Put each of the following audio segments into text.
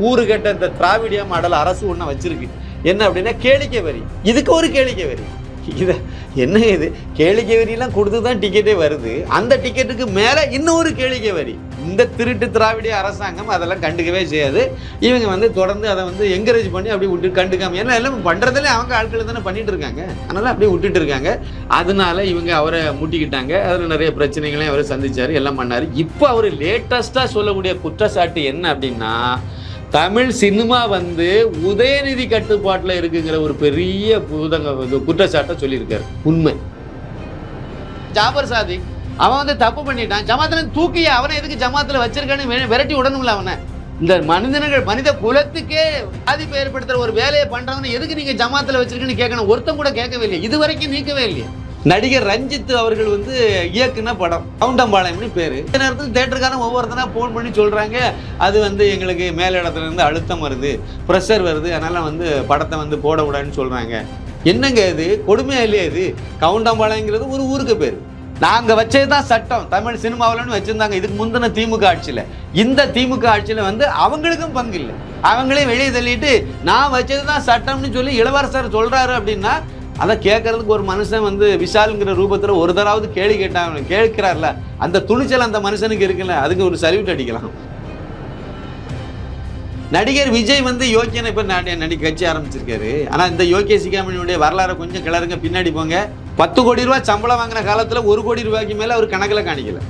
கூறுகட்ட இந்த திராவிடிய மாடல் அரசு ஒன்று வச்சிருக்கு. என்ன அப்படின்னா கேளிக்கை வரி. இதுக்கு ஒரு கேளிக்கை வரி. இதை என்ன இது? கேளிக்கை வரியெல்லாம் கொடுத்து தான் டிக்கெட்டே வருது. அந்த டிக்கெட்டுக்கு மேலே இன்னொரு கேளிக்கை வரி. இந்த திருட்டு திராவிடிய அரசாங்கம் அதெல்லாம் கண்டுக்கவே செய்யாது. இவங்க வந்து தொடர்ந்து அதை வந்து என்கரேஜ் பண்ணி அப்படி விட்டு கண்டுக்காம ஏன்னா எல்லாம் பண்ணுறதுல அவங்க ஆட்கள் தானே பண்ணிட்டு இருக்காங்க. அதனால அப்படியே விட்டுட்டு இருக்காங்க. அதனால இவங்க அவரை முட்டிக்கிட்டாங்க. அதில் நிறைய பிரச்சனைகளையும் அவர் சந்திச்சார் எல்லாம் பண்ணார். இப்போ அவர் லேட்டஸ்ட்டாக சொல்லக்கூடிய குற்றச்சாட்டு என்ன அப்படின்னா தமிழ் சினிமா வந்து உதயநிதி கட்டுப்பாட்டில் இருக்குங்கிற ஒரு பெரிய புதங்க குற்றச்சாட்டை சொல்லியிருக்காரு. உண்மை. ஜாபர் சாதிக் அவன் வந்து தப்பு பண்ணிட்டான். ஜமாத்துல தூக்கி அவனை எதுக்கு ஜமாத்துல வச்சிருக்கான்னு விரட்டி விடணும்ல அவனை. இந்த மனிதர்கள் மனித குலத்துக்கே பாதிப்பு ஏற்படுத்துற ஒரு வேலையை பண்றவனை எதுக்கு நீங்க ஜமாத்துல வச்சிருக்கீங்கன்னு கேட்கணும். ஒருத்தம் கூட கேட்கவே இல்லையா. இது வரைக்கும் நீக்கவே இல்லையா. நடிகர் ரஞ்சித் அவர்கள் வந்து இயக்குன படம் கவுண்டம்பாளையம்னு பேரு. இந்த நேரத்தில் தேட்டருக்காரன் ஒவ்வொருத்தனா ஃபோன் பண்ணி சொல்றாங்க அது வந்து எங்களுக்கு மேல் இடத்துல இருந்து அழுத்தம் வருது ப்ரெஷர் வருது அதனால வந்து படத்தை வந்து போட விடான்னு சொல்றாங்க. என்னங்க இது? கொடுமையா இல்லையா இது? கவுண்டம்பாளையங்கிறது ஒரு ஊருக்கு பேர். நாங்க வச்சது தான் சட்டம். தமிழ் சினிமாவில்னு வச்சிருந்தாங்க. இதுக்கு முந்தின திமுக ஆட்சியில. இந்த திமுக ஆட்சியில வந்து அவங்களுக்கும் பங்கு இல்லை அவங்களே வெளியே தள்ளிட்டு நான் வச்சது தான் சட்டம்னு சொல்லி இளவரசர் சொல்றாரு அப்படின்னா அதை கேட்கறதுக்கு ஒரு மனுஷன் வந்து விஷாலுங்கிற ரூபத்தில் ஒரு தடவை கேள்வி கேட்டாங்க கேட்கிறார்ல அந்த துணிச்சல் அந்த மனுஷனுக்கு இருக்குல்ல அதுக்கு ஒரு சல்யூட் அடிக்கலாம். நடிகர் விஜய் வந்து யோக்கியனை இப்போ நடி கட்சி ஆரம்பிச்சிருக்காரு. ஆனால் இந்த யோக்கிய சிகாமணியுடைய வரலாறை கொஞ்சம் கிளறுங்க பின்னாடி போங்க. பத்து கோடி ரூபாய் சம்பளம் வாங்கின காலத்தில் ஒரு கோடி ரூபாய்க்கு மேலே அவர் கணக்கில் காணிக்கல.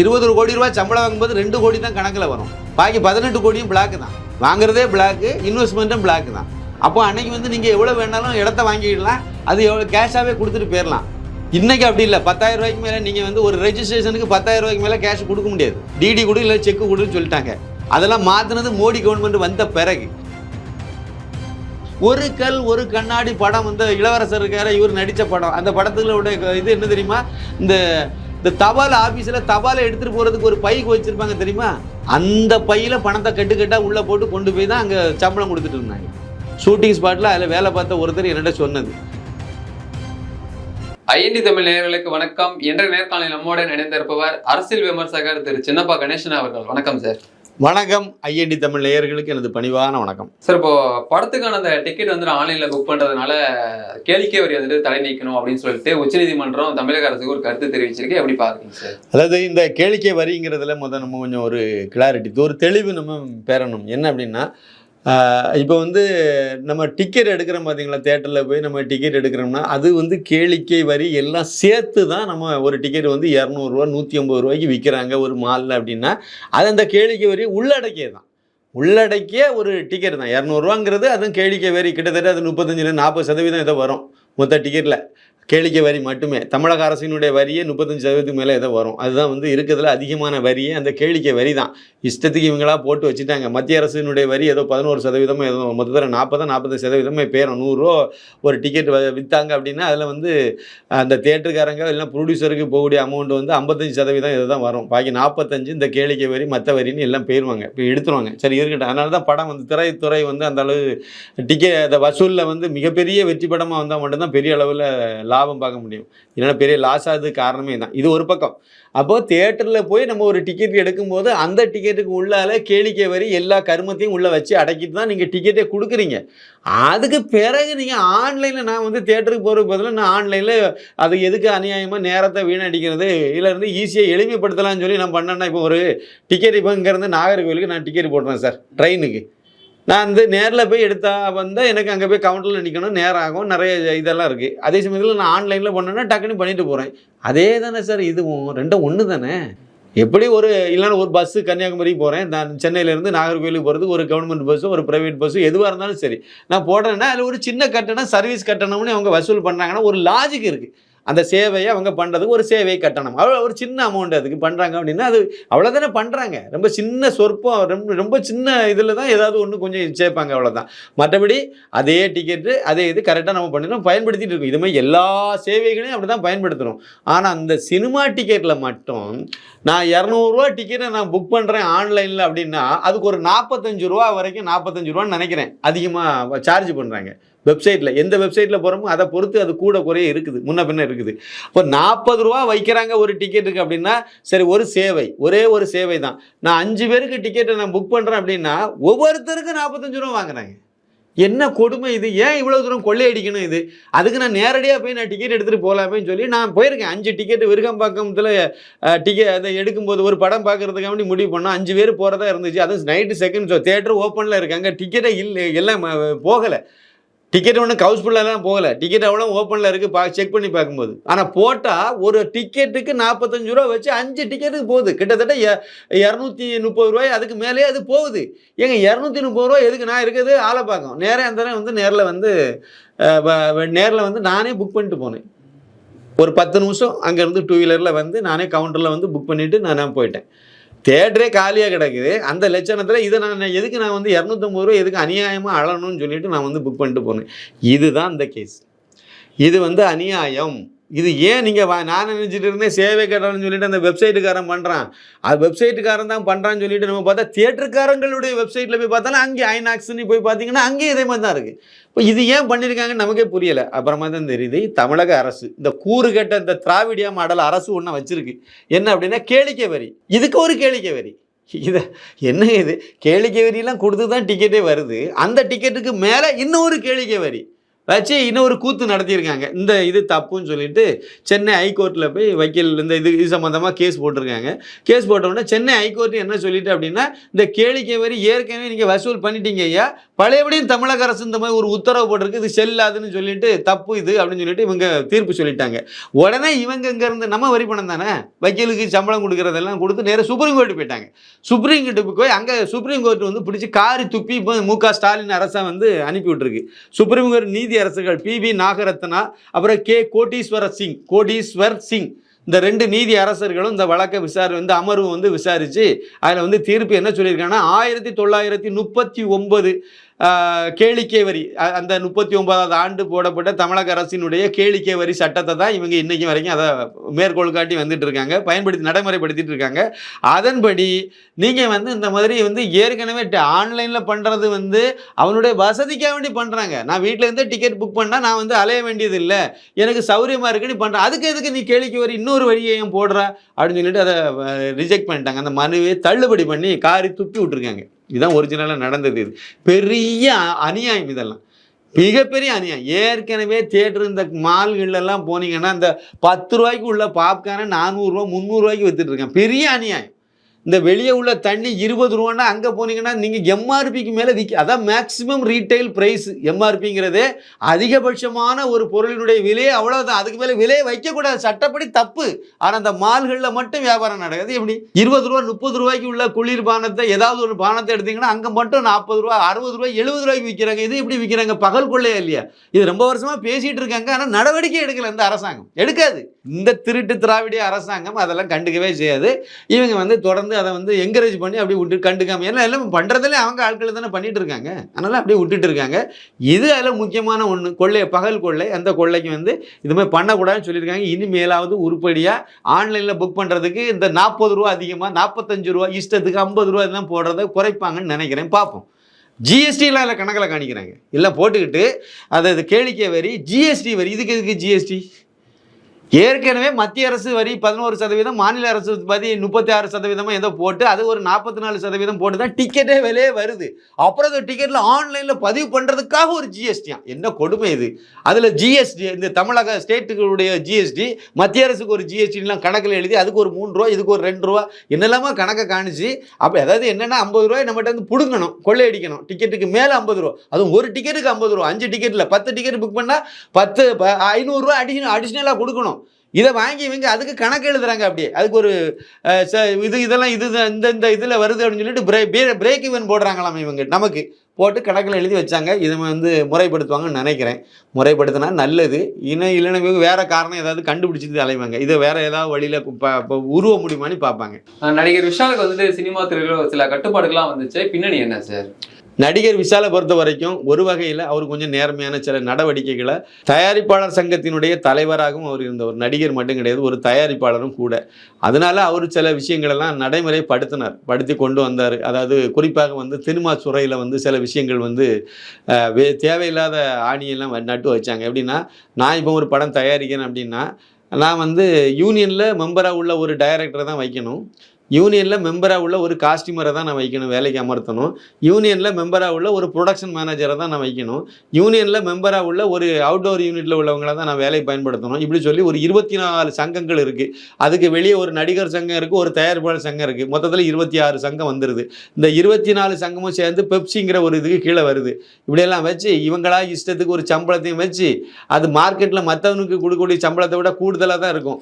இருபது கோடி ரூபாய் சம்பளம் வாங்கும்போது ரெண்டு கோடி தான் கணக்கில் வரும். பாக்கி பதினெட்டு கோடியும் பிளாக் தான். வாங்குறதே பிளாக்கு இன்வெஸ்ட்மெண்ட்டும் பிளாக் தான். அப்போ அன்னைக்கு வந்து நீங்கள் எவ்வளோ வேணாலும் இடத்த வாங்கிடலாம். அது எவ்வளோ கேஷாகவே கொடுத்துட்டு போயிடலாம் இன்றைக்கி அப்படி இல்லை. பத்தாயிரம் ரூபாய்க்கு மேலே நீங்கள் வந்து ஒரு ரெஜிஸ்ட்ரேஷனுக்கு பத்தாயிரம் ரூபாய்க்கு மேலே கேஷ் கொடுக்க முடியாது. டிடி கொடு இல்லை செக் கொடுன்னு சொல்லிட்டாங்க. அதெல்லாம் மாற்றினது மோடி கவர்மெண்ட் வந்த பிறகு. ஒரு கல் ஒரு கண்ணாடி படம் வந்து இளவரசர் இருக்கார இவர் நடித்த படம். அந்த படத்துகளுடைய உடைய இது என்ன தெரியுமா? இந்த இந்த தபால் ஆஃபீஸில் தபாலை எடுத்துகிட்டு போகிறதுக்கு ஒரு பைக்கு வச்சுருப்பாங்க தெரியுமா? அந்த பையில் பணத்தை கட்டு கட்டாக உள்ளே போட்டு கொண்டு போய் தான் அங்கே சம்பளம் கொடுத்துட்டு இருந்தாங்க. ஷூட்டிங் ஸ்பாட்டில் அதில் வேலை பார்த்த ஒருத்தர் என்னிட்ட சொன்னது. ஐஎன்டி தமிழ் நேயர்களுக்கு வணக்கம். என்ற நேர்காணலில் நம்முடன் இணைந்திருப்பவர் அரசியல் விமர்சகர் திரு சின்னப்பா கணேசன் அவர்கள். வணக்கம் சார். வணக்கம். ஐஎன்டி தமிழ் நேயர்களுக்கு எனது பணிவான வணக்கம். சார் இப்போ படத்துக்கான அந்த டிக்கெட் வந்து ஆன்லைன்ல புக் பண்றதுனால கேளிக்கை வரி வந்துட்டு தடை நீக்கணும் அப்படின்னு சொல்லிட்டு உச்சநீதிமன்றம் தமிழக அரசுக்கு ஒரு கருத்து தெரிவிச்சிருக்கு. எப்படி பாக்குறீங்க சார்? அதாவது இந்த கேளிக்கை வரிங்கிறதுல முதல் நம்ம கொஞ்சம் ஒரு கிளாரிட்டி ஒரு தெளிவு நம்ம பெறணும் என்ன அப்படின்னா இப்போ வந்து நம்ம டிக்கெட் எடுக்கிறோம் பார்த்தீங்களா தேட்டரில் போய் நம்ம டிக்கெட் எடுக்கிறோம்னா அது வந்து கேளிக்கை வரி எல்லாம் சேர்த்து தான் நம்ம ஒரு டிக்கெட் வந்து இரநூறுவா நூற்றி ஐம்பது ரூபாய்க்கு விற்கிறாங்க ஒரு மாலில் அப்படின்னா அது அந்த கேளிக்கை வரி உள்ளடக்கிய தான் உள்ளடக்கிய ஒரு டிக்கெட் தான். இரநூறுவாங்கிறது அதுவும் கேளிக்கை வரி கிட்டத்தட்ட அது முப்பத்தஞ்சில் நாற்பது சதவீதம் ஏதோ வரும் மொத்த டிக்கெட்டில் கேளிக்கை வரி மட்டுமே. தமிழக அரசினுடைய வரியே முப்பத்தஞ்சு சதவீதத்துக்கு மேலே ஏதோ வரும். அதுதான் வந்து இருக்கிறதுல அதிகமான வரியே அந்த கேளிக்கை வரி தான் இஷ்டத்துக்கு இவங்களா போட்டு வச்சுட்டாங்க. மத்திய அரசினுடைய வரி ஏதோ பதினோரு சதவீதமோ ஏதோ மொத்தத்தில் நாற்பதோ நாற்பது சதவீதமே பேரும். நூறுரூவா ஒரு டிக்கெட் விற்றாங்க அப்படின்னா அதில் வந்து அந்த தேட்டருக்காரங்க இல்லைனா ப்ரொடியூசருக்கு போகக்கூடிய அமௌண்ட் வந்து ஐம்பத்தஞ்சு சதவீதம் இதை தான் வரும். பாக்கி நாற்பத்தஞ்சு இந்த கேளிக்கை வரி மற்ற வரின்னு எல்லாம் போயிடுவாங்க இப்போ எடுத்துருவாங்க. சரி இருக்கட்டும். அதனால தான் படம் வந்து திரைத்துறை வந்து அந்த அளவு டிக்கெட் அந்த வசூலில் வந்து மிகப்பெரிய வெற்றி படமாக வந்தால் மட்டும்தான் பெரிய அளவில் லாபம் லாபம் பார்க்க முடியும். இல்லைன்னா பெரிய லாஸ் ஆகுது காரணமே தான் இது ஒரு பக்கம். அப்போது தேட்டரில் போய் நம்ம ஒரு டிக்கெட் எடுக்கும்போது அந்த டிக்கெட்டுக்கு உள்ளால கேளிக்கை வரி எல்லா கருமத்தையும் உள்ளே வச்சு அடக்கிட்டு தான் நீங்கள் டிக்கெட்டே கொடுக்குறீங்க. அதுக்கு பிறகு நீங்கள் ஆன்லைனில் நான் வந்து தேட்டருக்கு போகிறதுக்கு பதிலாக நான் ஆன்லைனில் அது எதுக்கு அநியாயமாக நேரத்தை வீணடிக்கிறது? இதிலேருந்து ஈஸியாக எளிமைப்படுத்தலாம்னு சொல்லி நான் பண்ணேன்னா இப்போ ஒரு டிக்கெட் இப்போ இங்கேருந்து நாகர்கோவிலுக்கு நான் டிக்கெட் போடுறேன் சார் ட்ரெயினுக்கு நான் வந்து நேரில் போய் எடுத்தா வந்தால் எனக்கு அங்கே போய் கவுண்டரில் நிற்கணும் நேரம் ஆகும் நிறைய இதெல்லாம் இருக்குது அதே சமயத்தில் நான் ஆன்லைனில் பண்ணேன்னா டக்குன்னு பண்ணிட்டு போகிறேன் அதே தானே சார் இதுவும் ரெண்டும் ஒன்று தானே? எப்படி ஒரு இல்லைன்னா ஒரு பஸ்ஸு கன்னியாகுமரிக்கு போகிறேன் நான் சென்னையிலேருந்து நாகர்கோவிலுக்கு போகிறது ஒரு கவர்மெண்ட் பஸ்ஸு ஒரு ப்ரைவேட் பஸ்ஸு எதுவாக இருந்தாலும் சரி. நான் போடுறேன்னா அதில் ஒரு சின்ன கட்டணம் சர்வீஸ் கட்டணம்னு அவங்க வசூல் பண்ணுறாங்கன்னா ஒரு லாஜிக் இருக்குது அந்த சேவையை அவங்க பண்ணுறதுக்கு ஒரு சேவை கட்டணம். அவ்வளோ ஒரு சின்ன அமௌண்ட் அதுக்கு பண்ணுறாங்க அப்படின்னா அது அவ்வளோதானே பண்ணுறாங்க ரொம்ப சின்ன சொற்பம் ரொம்ப ரொம்ப சின்ன இதில் தான் ஏதாவது ஒன்று கொஞ்சம் சேர்ப்பாங்க அவ்வளோதான் மற்றபடி அதே டிக்கெட்டு அதே இது கரெக்டாக நம்ம பண்ணிடணும் பயன்படுத்திட்டு இருக்கோம். இதுமாதிரி எல்லா சேவைகளையும் அப்படி தான் பயன்படுத்தணும் ஆனால் அந்த சினிமா டிக்கெட்டில் மட்டும் நான் இரநூறுவா டிக்கெட்டை நான் புக் பண்ணுறேன் ஆன்லைனில் அப்படின்னா அதுக்கு ஒரு நாற்பத்தஞ்சு ரூபா வரைக்கும் நாற்பத்தஞ்சு ரூபான்னு நினைக்கிறேன். அதிகமாக சார்ஜ் பண்ணுறாங்க வெப்சைட்டில் எந்த வெப்சைட்டில் போகிறோமோ அதை பொறுத்து அது கூட குறைய இருக்குது. முன்ன பின்ன இருக்குது. இப்போ நாற்பது ரூபா வைக்கிறாங்க ஒரு டிக்கெட்டுக்கு அப்படின்னா சரி ஒரு சேவை. ஒரே ஒரு சேவை தான். நான் அஞ்சு பேருக்கு டிக்கெட்டை நான் புக் பண்ணுறேன் அப்படின்னா ஒவ்வொருத்தருக்கும் நாற்பத்தஞ்சு ரூபா வாங்குறாங்க. என்ன கொடுமை இது? ஏன் இவ்வளோ தூரம் கொள்ளையடிக்கணும் இது? அதுக்கு நான் நேரடியாக போய் நான் டிக்கெட் எடுத்துகிட்டு போகலாமேன்னு சொல்லி நான் போயிருக்கேன். அஞ்சு டிக்கெட் விருகம்பாக்கத்தில் டிக்கெட் அதை எடுக்கும்போது ஒரு படம் பார்க்கறதுக்காக முடிவு பண்ணோம். அஞ்சு பேர் போகிறதா இருந்துச்சு. அதுவும் நைட்டு செகண்ட் ஷோ தேட்டர் ஓப்பனில் இருக்காங்க. டிக்கெட்டே இல்லை எல்லாம் போகலை. டிக்கெட் ஒன்றும் ஹவுஸ்ஃபுல்லாலாம் போகலை. டிக்கெட் அவ்வளோ ஓப்பனில் இருக்குது பா செக் பண்ணி பார்க்கும்போது. ஆனால் போட்டால் ஒரு டிக்கெட்டுக்கு நாற்பத்தஞ்சு ரூபா வச்சு அஞ்சு டிக்கெட்டுக்கு போகுது. கிட்டத்தட்ட எ- இரநூத்தி முப்பது ரூபாய் அதுக்கு மேலேயே அது போகுது. ஏங்க இரநூத்தி முப்பது ரூபா எதுக்கு நான் இருக்கிறது ஆளை பார்க்கும் நேராக அந்த வந்து நேரில் வந்து நேரில் வந்து நானே புக் பண்ணிட்டு போனேன். ஒரு பத்து நிமிஷம் அங்கேருந்து டூ வீலரில் வந்து நானே கவுண்டரில் வந்து புக் பண்ணிவிட்டு நான் போயிட்டேன். தேட்டரே காலியாக கிடக்குது. அந்த லட்சணத்தில் இதை நான் எதுக்கு நான் வந்து இரநூத்தம்பது ரூபா எதுக்கு அநியாயமாக அழணும்னு சொல்லிட்டு நான் வந்து புக் பண்ணிட்டு போனேன். இதுதான் இந்த கேஸ் இது வந்து அநியாயம். இது ஏன் நீங்கள் வா நான் நினச்சிட்டு இருந்தேன் சேவை கேட்டான்னு சொல்லிட்டு அந்த வெப்சைட்டுக்காரன் பண்ணுறான் அது வெப்சைட்டுக்காரன் தான் பண்ணுறான்னு சொல்லிட்டு நம்ம பார்த்தா தியேட்டருக்காரங்களுடைய வெப்சைட்டில் போய் பார்த்தாலும் அங்கே ஐநாக்ஸ்னு போய் பார்த்தீங்கன்னா அங்கேயும் இதே மாதிரி தான் இருக்குது இப்போ இது ஏன் பண்ணியிருக்காங்கன்னு நமக்கே புரியலை. அப்புறமா தான் தெரியுது தமிழக அரசு. இந்த கூறு கெட்ட இந்த திராவிடியா மாடல் அரசு ஒன்று வச்சிருக்கு. என்ன அப்படின்னா கேளிக்கை வரி. இதுக்கு ஒரு கேளிக்கை வரி. இதை என்ன இது? கேளிக்கை வரியெல்லாம் கொடுத்து தான் டிக்கெட்டே வருது. அந்த டிக்கெட்டுக்கு மேலே இன்னொரு கேளிக்கை வரி. வச்சு இன்னொரு கூத்து நடத்தியிருக்காங்க. இந்த இது தப்புன்னு சொல்லிட்டு சென்னை ஹைகோர்ட்டில் போய் வக்கீல் இந்த இது இது சம்மந்தமாக கேஸ் போட்டிருக்காங்க. கேஸ் போட்டவுடனே சென்னை ஹைகோர்ட் என்ன சொல்லிட்டு அப்படின்னா இந்த கேளிக்கை வரி ஏற்கனவே நீங்கள் வசூல் பண்ணிட்டீங்க ஐயா பழையபடியும் தமிழக அரசு இந்த மாதிரி ஒரு உத்தரவு போட்டிருக்கு. இது செல்லாதுன்னு சொல்லிட்டு தப்பு இது அப்படின்னு சொல்லிட்டு இவங்க தீர்ப்பு சொல்லிட்டாங்க. உடனே இவங்க இங்க இருந்து நம்ம வரி பணம் தானே? வக்கீலுக்கு சம்பளம் கொடுக்கறதெல்லாம் கொடுத்து நேராக சுப்ரீம் கோர்ட்டு போயிட்டாங்க. சுப்ரீம் கோர்ட்டுக்கு போய் அங்கே சுப்ரீம் கோர்ட் வந்து பிடிச்சி காரி துப்பி இப்போ மு க ஸ்டாலின் அரசை வந்து அனுப்பி விட்டுருக்கு. சுப்ரீம் கோர்ட் நீதி அரசர்கள் பி வி நாகரத்னா அப்புறம் கே கோட்டீஸ்வர சிங் கோட்டீஸ்வர் சிங். இந்த ரெண்டு நீதி அரசர்களும் இந்த வழக்கை விசாரி வந்து அமர்வு வந்து விசாரித்து அதில் வந்து தீர்ப்பு என்ன சொல்லியிருக்காங்கன்னா ஆயிரத்தி தொள்ளாயிரத்தி முப்பத்தி ஒன்பது கேளிக்கை வரி அந்த முப்பத்தி ஒன்பதாவது ஆண்டு போடப்பட்ட தமிழக அரசினுடைய கேளிக்கை வரி சட்டத்தை தான் இவங்க இன்றைக்கி வரைக்கும் அதை மேற்கோள் காட்டி வந்துட்டு இருக்காங்க பயன்படுத்தி நடைமுறைப்படுத்திட்டு இருக்காங்க. அதன்படி நீங்கள் வந்து இந்த மாதிரி வந்து ஏற்கனவே ஆன்லைனில் பண்ணுறது வந்து அவனுடைய வசதிக்காக வேண்டி பண்ணுறாங்க நான் வீட்டில் இருந்தே டிக்கெட் புக் பண்ணால் நான் வந்து அலைய வேண்டியது இல்லை. எனக்கு சௌரியமாக இருக்குன்னு பண்ணுறேன் அதுக்கு எதுக்கு நீ கேளிக்கை வரி இன்னொரு வரியையும் போடுற? அப்படின்னு சொல்லிட்டு அதை ரிஜெக்ட் பண்ணிட்டாங்க. அந்த மனுவை தள்ளுபடி பண்ணி காரி துப்பி விட்டுருக்காங்க. இதுதான் ஒரிஜினலாக நடந்தது இது. பெரிய அ- அநியாயம் இதெல்லாம். மிகப்பெரிய அநியாயம். ஏற்கனவே தேட்டர் இந்த மால்கள்லாம் போனீங்கன்னா இந்த பத்து ரூபாய்க்கு உள்ள பாப்கார்னை நானூறுரூவா முந்நூறுரூவாய்க்கு வித்துட்டு இருக்காங்க பெரிய அநியாயம். இந்த வெளியே உள்ள தண்ணி இருபது ரூபான்னா அங்கே போனீங்கன்னா நீங்கள் எம்ஆர்பிக்கு மேலே விற்க அதான் மேக்ஸிமம் ரீட்டைல் ப்ரைஸ் எம்ஆர்பிங்கிறது அதிகபட்சமான ஒரு பொருளினுடைய விலையே அவ்வளோதான் அதுக்கு மேலே விலையை வைக்கக்கூடாது. சட்டப்படி தப்பு. ஆனால் அந்த மால்களில் மட்டும் வியாபாரம் நடக்குது. எப்படி? இருபது ரூபா முப்பது ரூபாய்க்கு உள்ள குளிர் பானத்தை ஏதாவது ஒரு பானத்தை எடுத்தீங்கன்னா அங்கே மட்டும் நாற்பது ரூபா அறுபது ரூபாய் எழுபது ரூபாய்க்கு விற்கிறாங்க இது எப்படி விற்கிறாங்க பகல் கொள்ளையா இல்லையா? இது ரொம்ப வருஷமாக பேசிகிட்டு இருக்காங்க. ஆனால் நடவடிக்கை எடுக்கல இந்த அரசாங்கம். எடுக்காது. இந்த திருட்டு திராவிடிய அரசாங்கம் அதெல்லாம் கண்டுக்கவே செய்யாது. இவங்க வந்து தொடர்ந்து அதை வந்து என்கரேஜ் பண்ணி அப்படியே விட்டு கண்டுக்காம ஏன்னா எல்லாம் பண்ணுறதுல அவங்க ஆட்கள் தானே பண்ணிட்டு இருக்காங்க. அதனால அப்படியே விட்டுட்டு இருக்காங்க. இது அதில் முக்கியமான ஒன்று கொள்ளை பகல் கொள்ளை. அந்த கொள்ளைக்கு வந்து இது மாதிரி பண்ணக்கூடாதுன்னு சொல்லியிருக்காங்க. இனிமேலாவது உருப்படியாக ஆன்லைனில் புக் பண்ணுறதுக்கு இந்த நாற்பது ரூபா அதிகமாக நாற்பத்தஞ்சு ரூபா இஷ்டத்துக்கு ஐம்பது ரூபா இதெல்லாம் போடுறத குறைப்பாங்கன்னு நினைக்கிறேன். பார்ப்போம். ஜிஎஸ்டிலாம் இல்லை கணக்கில் காணிக்கிறாங்க. எல்லாம் போட்டுக்கிட்டு அதை கேளிக்கை வரி ஜிஎஸ்டி வரி. இதுக்கு எதுக்கு ஜிஎஸ்டி ஏற்கனவே மத்திய அரசு வரி பதினோரு சதவீதம் மாநில அரசு வரி முப்பத்தி ஆறு சதவீதமாக ஏதோ போட்டு அது ஒரு நாற்பத்தி நாலு சதவீதம் போட்டு தான் டிக்கெட்டே விலையே வருது. அப்புறம் அந்த டிக்கெட்டில் ஆன்லைனில் பதிவு பண்ணுறதுக்காக ஒரு ஜிஎஸ்டியா என்ன கொடுமை இது? அதில் ஜிஎஸ்டி இந்த தமிழக ஸ்டேட்டுகளுடைய ஜிஎஸ்டி மத்திய அரசுக்கு ஒரு ஜிஎஸ்டிலாம் கணக்கில் எழுதி அதுக்கு ஒரு மூணு ரூபா இதுக்கு ஒரு ரெண்டு ரூபா என்னெல்லாமோ கணக்கை காணிச்சு அப்போ அதாவது என்னென்னா ஐம்பது ரூபாய் நம்மகிட்ட வந்து பிடுங்கணும் கொள்ளையடிக்கணும். டிக்கெட்டுக்கு மேலே ஐம்பது ரூபா அதுவும் ஒரு டிக்கெட்டுக்கு ஐம்பது ரூபா அஞ்சு டிக்கெட்டில் பத்து டிக்கெட் புக் பண்ணால் பத்து ப- ஐநூறுரூவா அடிஷனல் அடிஷ்னலாக கொடுக்கணும். இதை வாங்கி இவங்க அதுக்கு கணக்கு எழுதுறாங்க அப்படியே. அதுக்கு ஒரு ச- இது இதெல்லாம் இது இந்த இந்த இதில் வருது அப்படின்னு சொல்லிட்டு பிரே பிரேக் ஈவன் போடுறாங்களாம் இவங்க. நமக்கு போட்டு கணக்கில் எழுதி வச்சாங்க. இதை வந்து முறைப்படுத்துவாங்கன்னு நினைக்கிறேன். முறைப்படுத்தினா நல்லது. இன்னும் இல்லைன்னா இவங்க வேறு காரணம் ஏதாவது கண்டுபிடிச்சிட்டு அலைவாங்க. இதை வேறு ஏதாவது வழியில் உருவ முடியுமான்னு பார்ப்பாங்க. நடிகர் விஷாலுக்கு வந்துட்டு சினிமா துறையில் சில கட்டுப்பாடுகள்லாம் வந்துச்சு. பின்னணி என்ன சார்? நடிகர் விஷாலை பொறுத்த வரைக்கும் ஒரு வகையில் அவர் கொஞ்சம் நேர்மையான சில நடவடிக்கைகளை தயாரிப்பாளர் சங்கத்தினுடைய தலைவராகவும் அவர் இருந்த ஒரு நடிகர் மட்டும் கிடையாது ஒரு தயாரிப்பாளரும் கூட. அதனால அவர் சில விஷயங்களெல்லாம் நடைமுறைப்படுத்தினார். படுத்தி கொண்டு வந்தார். அதாவது குறிப்பாக வந்து சினிமா துறையில் வந்து சில விஷயங்கள் வந்து வே தேவையில்லாத ஆணியெல்லாம் நட்டு வச்சாங்க. எப்படின்னா நான் இப்போ ஒரு படம் தயாரிக்கிறேன் அப்படின்னா நான் வந்து யூனியனில் மெம்பராக உள்ள ஒரு டைரக்டரை தான் வைக்கணும். யூனியனில் மெம்பராக உள்ள ஒரு காஸ்டியூமரை தான் நான் வைக்கணும் வேலைக்கு அமர்த்தணும். யூனியனில் மெம்பராக உள்ள ஒரு ப்ரொடக்ஷன் மேனேஜரை தான் நான் வைக்கணும். யூனியனில் மெம்பராக உள்ள ஒரு அவுட்டோர் யூனிட்டில் உள்ளவங்கள தான் நான் வேலையை பயன்படுத்தணும். இப்படி சொல்லி ஒரு இருபத்தி நாலு சங்கங்கள் இருக்குது அதுக்கு வெளியே ஒரு நடிகர் சங்கம் இருக்குது ஒரு தயாரிப்பாளர் சங்கம் இருக்குது மொத்தத்தில் இருபத்தி ஆறு சங்கம் வந்துடுது இந்த இருபத்தி நாலு சங்கமும் சேர்ந்து பெப்சிங்கிற ஒரு இதுக்கு கீழே வருது. இப்படியெல்லாம் வச்சு இவங்களா இஷ்டத்துக்கு ஒரு சம்பளத்தையும் வச்சு அது மார்க்கெட்டில் மற்றவனுக்கு கொடுக்கக்கூடிய சம்பளத்தை விட கூடுதலாக தான் இருக்கும்.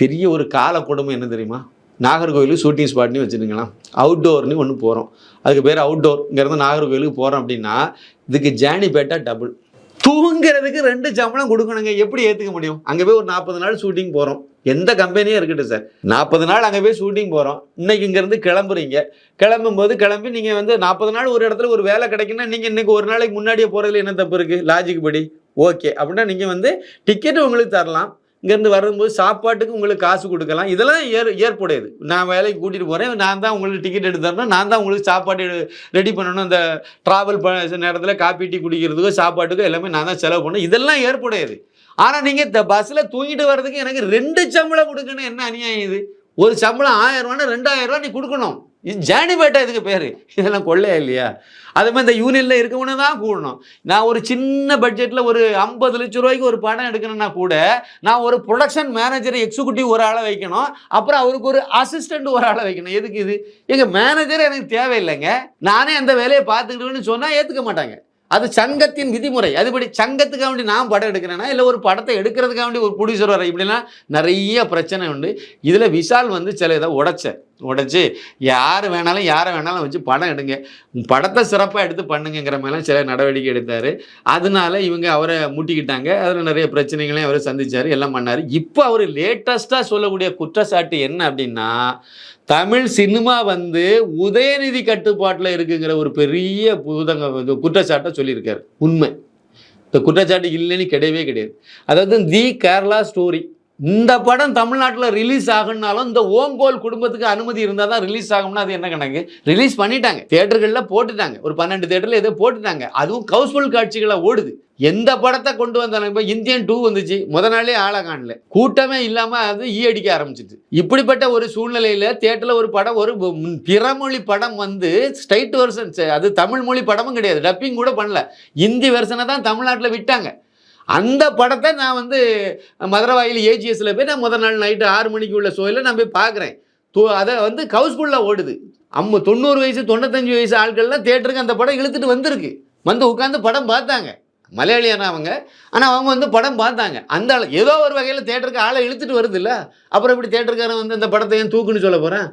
பெரிய ஒரு கால கொடுமை என்ன தெரியுமா? நாகர்கோவிலுக்கு ஷூட்டிங் ஸ்பாட்னு வச்சுருங்களேன் அவுட்டோர்னு ஒன்று போகிறோம் அதுக்கு பேர் அவுட்டோர்ங்கிறது நாகர்கோவிலுக்கு போகிறோம் அப்படின்னா இதுக்கு ஜானிபேட்டா டபுள் தூங்குறதுக்கு ரெண்டு சம்பளம் கொடுக்கணுங்க. எப்படி ஏற்றுக்க முடியும்? அங்கே போய் ஒரு நாற்பது நாள் ஷூட்டிங் போகிறோம் எந்த கம்பெனியும் இருக்கட்டும் சார் நாற்பது நாள் அங்கே போய் ஷூட்டிங் போகிறோம் இன்றைக்கி இங்கேருந்து கிளம்புறீங்க. கிளம்பும்போது கிளம்பி நீங்கள் வந்து நாற்பது நாள் ஒரு இடத்துல ஒரு வேலை கிடைக்குன்னா நீங்கள் இன்றைக்கி ஒரு நாளைக்கு முன்னாடியே போகிறதுல என்ன தப்பு இருக்குது லாஜிக் படி. ஓகே அப்படின்னா நீங்கள் வந்து டிக்கெட்டு உங்களுக்கு தரலாம். இங்கேருந்து வரும்போது சாப்பாட்டுக்கு உங்களுக்கு காசு கொடுக்கலாம். இதெல்லாம் ஏற் ஏற்புடையது. நான் வேலைக்கு கூட்டிகிட்டு போகிறேன் நான் தான் உங்களுக்கு டிக்கெட் எடுத்து தரணும். நான் தான் உங்களுக்கு சாப்பாடு ரெடி பண்ணணும். அந்த ட்ராவல் ப நேரத்தில் காப்பி டீ குடிக்கிறதுக்கோ சாப்பாட்டுக்கோ எல்லாமே நான் தான் செலவு பண்ணணும். இதெல்லாம் ஏற்புடையது. ஆனால் நீங்கள் இந்த பஸ்ஸில் தூங்கிட்டு வர்றதுக்கு எனக்கு ரெண்டு சம்பளம் கொடுக்கணும் என்ன அநியாயம் இது? ஒரு சம்பளம் ஆயிரம் ரூபான்னு ரெண்டாயிரம் ரூபா நீ கொடுக்கணும். ஜானிபேட்டா இதுக்கு பேர். இதெல்லாம் கொள்ளையா இல்லையா? அதே மாதிரி இந்த யூனியனில் இருக்கவனு தான் கூடணும். நான் ஒரு சின்ன பட்ஜெட்டில் ஒரு ஐம்பது லட்ச ரூபாய்க்கு ஒரு படம் எடுக்கணும்னா கூட நான் ஒரு ப்ரொடக்ஷன் மேனேஜர் எக்ஸிக்யூட்டிவ் ஒரு ஆளை வைக்கணும். அப்புறம் அவருக்கு ஒரு அசிஸ்டண்ட் ஒரு ஆளை வைக்கணும். எதுக்கு இது? எங்கள் மேனேஜர் எனக்கு தேவையில்லைங்க. நானே அந்த வேலையை பார்த்துக்கிட்டுன்னு சொன்னால் ஏற்றுக்க மாட்டாங்க. அது சங்கத்தின் விதிமுறை. அதுபடி சங்கத்துக்காக வேண்டி நான் படம் எடுக்கிறேன்னா இல்லை ஒரு படத்தை எடுக்கிறதுக்காக வேண்டி ஒரு ப்ரொடியூசர் வர இப்படிலாம் நிறைய பிரச்சனை உண்டு. இதில் விஷால் வந்து சில இதை உடைச்சேன் உடச்சி யார் வேணாலும் யாரை வேணாலும் வச்சு படம் எடுங்க. படத்தை சிறப்பாக எடுத்து பண்ணுங்கிற மாதிரிலாம் சில நடவடிக்கை எடுத்தார். அதனால இவங்க அவரை முட்டிக்கிட்டாங்க. அதில் நிறைய பிரச்சனைகளையும் அவர் சந்திச்சார் எல்லாம் பண்ணார். இப்போ அவர் லேட்டஸ்ட்டாக சொல்லக்கூடிய குற்றச்சாட்டு என்ன அப்படின்னா தமிழ் சினிமா வந்து உதயநிதி கட்டுப்பாட்டில் இருக்குங்கிற ஒரு பெரிய புதங்க குற்றச்சாட்டை சொல்லியிருக்காரு. உண்மை. இந்த குற்றச்சாட்டு இல்லைன்னு கிடையவே கிடையாது. அதாவது தி கேரளா ஸ்டோரி. இந்த படம் தமிழ்நாட்டில் ரிலீஸ் ஆகுனாலும் இந்த ஓங்கோல் குடும்பத்துக்கு அனுமதி இருந்தால் தான் ரிலீஸ் ஆகும்னா அது என்ன கணக்கு? ரிலீஸ் பண்ணிட்டாங்க. தேட்டர்களில் போட்டுட்டாங்க. ஒரு பன்னெண்டு தேட்டரில் ஏதோ போட்டுட்டாங்க. அதுவும் கவுஸ்ஃபுல் காட்சிகளாக ஓடுது. எந்த படத்தை கொண்டு வந்தாலும் இப்போ இந்தியன் டூ வந்துச்சு. முத நாளே ஆளை காணல. கூட்டமே இல்லாமல் அது ஈ அடிக்க ஆரம்பிச்சிது. இப்படிப்பட்ட ஒரு சூழ்நிலையில் தேட்டரில் ஒரு படம் ஒரு பிறமொழி படம் வந்து ஸ்டைட் வெர்ஷன் அது தமிழ் மொழி படமும் கிடையாது. டப்பிங் கூட பண்ணல. இந்தி வெர்ஷனை தான் தமிழ்நாட்டில் விட்டாங்க. அந்த படத்தை நான் வந்து மதுரவாயில் ஏஜிஎஸ்சில் போய் நான் முதல் நாள் நைட்டு ஆறு மணிக்கு உள்ள ஷோவில் நான் போய் பார்க்குறேன். தூ அதை வந்து ஹவுஸ்ஃபுல்லாக ஓடுது. அம்ம தொண்ணூறு வயசு தொண்ணூத்தஞ்சு வயசு ஆட்கள்லாம் தேட்டருக்கு அந்த படம் இழுத்துட்டு வந்திருக்கு. வந்து உட்காந்து படம் பார்த்தாங்க. மலையாளியான அவங்க. ஆனால் அவங்க வந்து படம் பார்த்தாங்க. அந்த ஏதோ ஒரு வகையில் தேட்டருக்கு ஆளை இழுத்துட்டு வருது இல்லை அப்புறம் இப்படி தேட்டருக்காரன் வந்து இந்த படத்தை ஏன் தூக்குன்னு சொல்ல போகிறேன்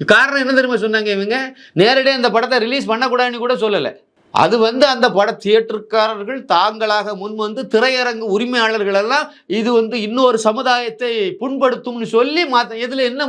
காரணம் என்ன தெரியுமா சொன்னாங்க இவங்க? நேரடியாக இந்த படத்தை ரிலீஸ் பண்ணக்கூடாதுன்னு கூட சொல்லலை. அது வந்து அந்த பட தியேட்டருக்காரர்கள் தாங்களாக முன் வந்து திரையரங்கு உரிமையாளர்கள் எல்லாம் இது வந்து இன்னொரு சமுதாயத்தை புண்படுத்தும்னு சொல்லி மாற்ற இதில் என்ன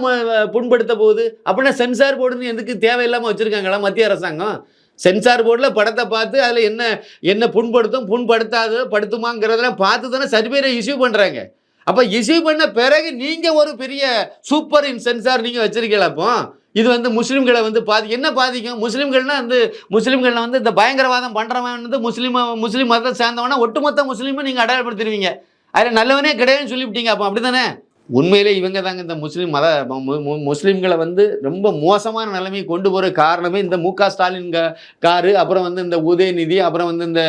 புண்படுத்த போகுது? அப்படின்னா சென்சார் போர்டுன்னு எதுக்கு தேவையில்லாமல் வச்சுருக்காங்களா மத்திய அரசாங்கம்? சென்சார் போர்டில் படத்தை பார்த்து அதில் என்ன என்ன புண்படுத்தும் புண்படுத்தாது படுத்துமாங்கிறதெல்லாம் பார்த்து தானே சர்வேரை இஷ்யூ பண்ணுறாங்க அப்போ இஷ்யூ பண்ண பிறகு நீங்கள் ஒரு பெரிய சூப்பர் இன் சென்சார் நீங்கள் வச்சிருக்கீங்களா அப்போ? இது வந்து முஸ்லீம்களை வந்து பாதி என்ன பாதிக்கும்? முஸ்லீம்கள்னால் வந்து முஸ்லீம்களில் வந்து இந்த பயங்கரவாதம் பண்ணுறவன் வந்து முஸ்லீம் முஸ்லீம் மதத்தை சேர்ந்தவனா ஒட்டுமொத்த முஸ்லீமும் நீங்கள் அடையாளப்படுத்திடுவீங்க அதில் நல்லவனே கிடையாதுன்னு சொல்லிவிட்டீங்க. அப்போ அப்படி தானே உண்மையிலே இவங்க தாங்க இந்த முஸ்லீம் மத மு- முஸ்லீம்களை வந்து ரொம்ப மோசமான நிலைமையை கொண்டு போகிற காரணமே இந்த மு க ஸ்டாலின் க காரு அப்புறம் வந்து இந்த உதயநிதி அப்புறம் வந்து இந்த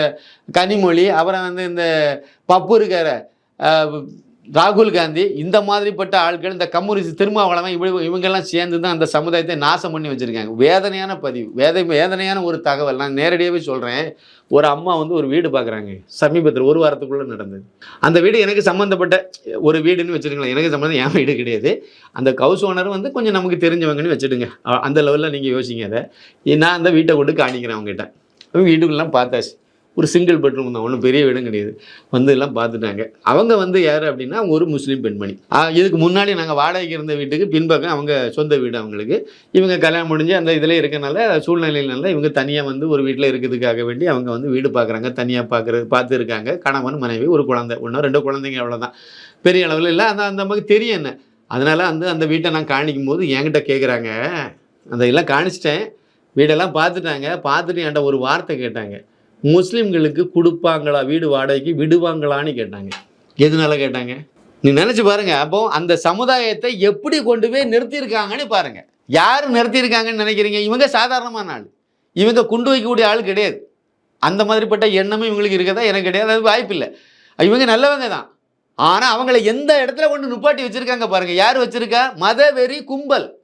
கனிமொழி அப்புறம் வந்து இந்த பப்பு இருக்கிற ராகுல் காந்தி இந்த மாதிரிப்பட்ட ஆட்கள் இந்த கம்யூனிஸ்ட் திருமாவளவன் இப்படி இவங்கெல்லாம் சேர்ந்து தான் அந்த சமுதாயத்தை நாசம் பண்ணி வச்சுருக்காங்க. வேதனையான பதிவு. வேத வேதனையான ஒரு தகவல். நான் நேரடியாகவே சொல்கிறேன் ஒரு அம்மா வந்து ஒரு வீடு பார்க்குறாங்க சமீபத்தில் ஒரு வாரத்துக்குள்ளே நடந்தது. அந்த வீடு எனக்கு சம்மந்தப்பட்ட ஒரு வீடுன்னு வச்சுருங்களேன் எனக்கு சம்மந்தம் என் வீடு கிடையாது. அந்த கவுஸ் ஓனர் வந்து கொஞ்சம் நமக்கு தெரிஞ்சவங்கன்னு வச்சுடுங்க. அந்த லெவலில் நீங்கள் யோசிங்க அதை நான் அந்த வீட்டை கொண்டு காணிக்கிறேன் அவங்ககிட்ட. வீட்டுக்குள்ளெலாம் பார்த்தாச்சு. ஒரு சிங்கிள் பெட்ரூம் தான் ஒன்றும் பெரிய வீடும் கிடையாது. வந்து எல்லாம் பார்த்துட்டாங்க. அவங்க வந்து யார் அப்படின்னா ஒரு முஸ்லீம் பெண்மணி. இதுக்கு முன்னாடி நாங்கள் வாடகைக்கு இருந்த வீட்டுக்கு பின்பக்கம் அவங்க சொந்த வீடு அவங்களுக்கு. இவங்க கல்யாணம் முடிஞ்சு அந்த இதில் இருக்கனால சூழ்நிலையினால இவங்க தனியாக வந்து ஒரு வீட்டில் இருக்கிறதுக்காக வேண்டி அவங்க வந்து வீடு பார்க்குறாங்க. தனியாக பார்க்குறது பார்த்து இருக்காங்க கணவன் மனைவி ஒரு குழந்தை. ஒன்றோ ரெண்டு குழந்தைங்க அவ்வளோதான் பெரிய அளவில் இல்லை. அந்த அந்த அம்மாவுக்கு தெரியும் என்ன? அதனால் வந்து அந்த வீட்டை நான் காணிக்கும் போது என்கிட்ட கேட்குறாங்க அந்த எல்லாம் காணிச்சிட்டேன். வீடெல்லாம் பார்த்துட்டாங்க. பார்த்துட்டு என்கிட்ட ஒரு வார்த்தை கேட்டாங்க. முஸ்லீம்களுக்கு கொடுப்பாங்களா வீடு வாடகைக்கு? விடுவாங்களான்னு கேட்டாங்க. எதனால கேட்டாங்க? நீ நினச்சி பாருங்க. அப்போ அந்த சமுதாயத்தை எப்படி கொண்டு போய் நிறுத்தியிருக்காங்கன்னு பாருங்க. யார் நிறுத்தியிருக்காங்கன்னு நினைக்கிறீங்க? இவங்க சாதாரணமான ஆள். இவங்க குண்டு வைக்கக்கூடிய ஆள் கிடையாது. அந்த மாதிரிப்பட்ட எண்ணமும் இவங்களுக்கு இருக்கதா? எனக்கு கிடையாது. அது வாய்ப்பு இல்லை. இவங்க நல்லவங்க தான். ஆனால் அவங்கள எந்த இடத்துல கொண்டு நுப்பாட்டி வச்சுருக்காங்க பாருங்கள் யார் வச்சிருக்கா? மதவெறி கும்பல்.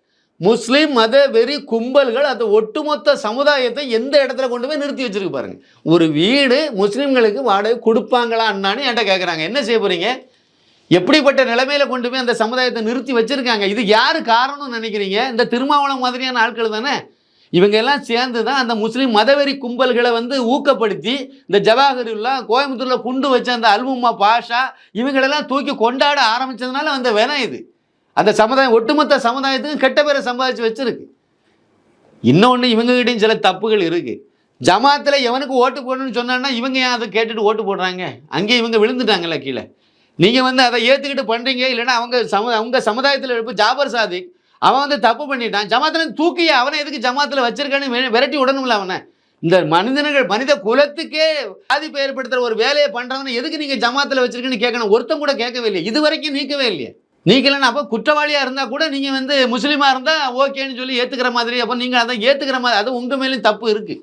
முஸ்லீம் மத வெறி கும்பல்கள் அந்த ஒட்டுமொத்த சமுதாயத்தை எந்த இடத்துல கொண்டு போய் நிறுத்தி வச்சிருக்கு பாருங்க. ஒரு வீடு முஸ்லீம்களுக்கு வாடகை கொடுப்பாங்களா அண்ணான்னு என்கிட்ட கேட்குறாங்க என்ன செய்ய போறீங்க? எப்படிப்பட்ட நிலைமையில கொண்டு போய் அந்த சமுதாயத்தை நிறுத்தி வச்சிருக்காங்க? இது யாரு காரணம்னு நினைக்கிறீங்க? இந்த திருமாவளம் மாதிரியான ஆட்கள் தானே? இவங்க எல்லாம் சேர்ந்து தான் அந்த முஸ்லீம் மதவெறி கும்பல்களை வந்து ஊக்கப்படுத்தி இந்த ஜவாஹருல்லா கோயம்புத்தூரில் குண்டு வச்ச அந்த அல்முமா பாஷா இவங்களெல்லாம் தூக்கி கொண்டாட ஆரம்பித்ததுனால அந்த வினம் இது. அந்த சமுதாயம் ஒட்டுமொத்த சமுதாயத்துக்கும் கெட்ட பேரை சம்பாதிச்சு வச்சிருக்கு. இன்னொன்று இவங்ககிட்டையும் சில தப்புகள் இருக்குது ஜமாத்தில் எவனுக்கு ஓட்டு போடணும்னு சொன்னான்னா இவங்க ஏன் அதை கேட்டுட்டு ஓட்டு போடுறாங்க? அங்கேயே இவங்க விழுந்துட்டாங்கல்ல கீழே. நீங்கள் வந்து அதை ஏற்றுக்கிட்டு பண்ணுறீங்க இல்லைன்னா அவங்க சம அவங்க சமுதாயத்தில் இருப்ப ஜாபர் சாதிக் அவன் வந்து தப்பு பண்ணிட்டான். ஜமாத்தில் தூக்கி அவனை எதுக்கு ஜமாத்தில் வச்சிருக்கான்னு விரட்டி விடணும்ல அவனை. இந்த மனிதர்கள் மனித குலத்துக்கே பாதிப்பை ஏற்படுத்துகிற ஒரு வேலையை பண்ணுறவனை எதுக்கு நீங்கள் ஜமாத்தில் வச்சிருக்கீங்கன்னு கேட்கணும். ஒருத்தம் கூட கேட்கவே இல்லையே. இது வரைக்கும் நீக்கவே இல்லையே. நீக்கலன்னா அப்போ குற்றவாளியாக இருந்தால் கூட நீங்கள் வந்து முஸ்லீமாக இருந்தால் ஓகேன்னு சொல்லி ஏற்றுக்கிற மாதிரி அப்போ நீங்கள் அதை ஏற்றுக்கிற மாதிரி அது உங்கள் மேலேயும் தப்பு இருக்குது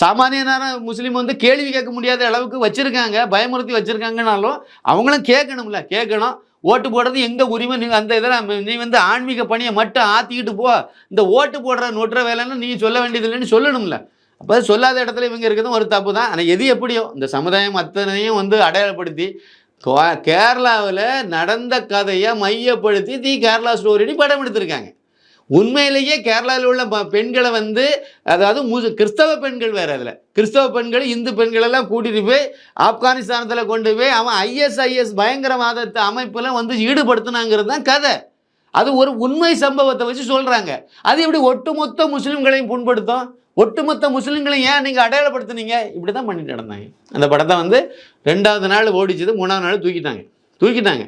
சாமானியனான முஸ்லீம் வந்து கேள்வி கேட்க முடியாத அளவுக்கு வச்சுருக்காங்க பயமுறுத்தி வச்சுருக்காங்கனாலும் அவங்களும் கேட்கணும்ல கேட்கணும். ஓட்டு போடுறது எங்கள் உரிமை? நீங்கள் அந்த இதெல்லாம் நீ வந்து ஆன்மீக பணியை மட்டும் ஆற்றிக்கிட்டு போ. இந்த ஓட்டு போடுற நொட்டுற வேலைன்னு நீ சொல்ல வேண்டியது இல்லைன்னு சொல்லணும்ல. அப்போ சொல்லாத இடத்துல இவங்க இருக்கிறதும் ஒரு தப்பு தான். ஆனால் எது எப்படியோ இந்த சமுதாயம் அத்தனையும் வந்து அடையாளப்படுத்தி கேரளாவில் நடந்த கதையை மையப்படுத்தி தி கேரளா ஸ்டோரினு படம் எடுத்திருக்காங்க. உண்மையிலேயே கேரளாவில் உள்ள ப- பெண்களை வந்து அதாவது முஸ் கிறிஸ்தவ பெண்கள் வேறு அதில். கிறிஸ்தவ பெண்கள் இந்து பெண்களெல்லாம் கூட்டிகிட்டு போய் ஆப்கானிஸ்தானத்தில் கொண்டு போய் அவன் ஐஎஸ்ஐஎஸ் பயங்கரவாத அமைப்பில் வந்து ஈடுபடுத்தினாங்கிறது தான் கதை. அது ஒரு உண்மை சம்பவத்தை வச்சு சொல்கிறாங்க அது எப்படி ஒட்டுமொத்த முஸ்லீம்களையும் புண்படுத்தும்? ஒட்டுமொத்த முஸ்லீம்களையும் ஏன் நீங்கள் அடையாளப்படுத்துனீங்க? இப்படி தான் பண்ணிட்டு நடந்தாங்க. அந்த படத்தை வந்து ரெண்டாவது நாள் ஓடிச்சது மூணாவது நாள் தூக்கிட்டாங்க. தூக்கிட்டாங்க.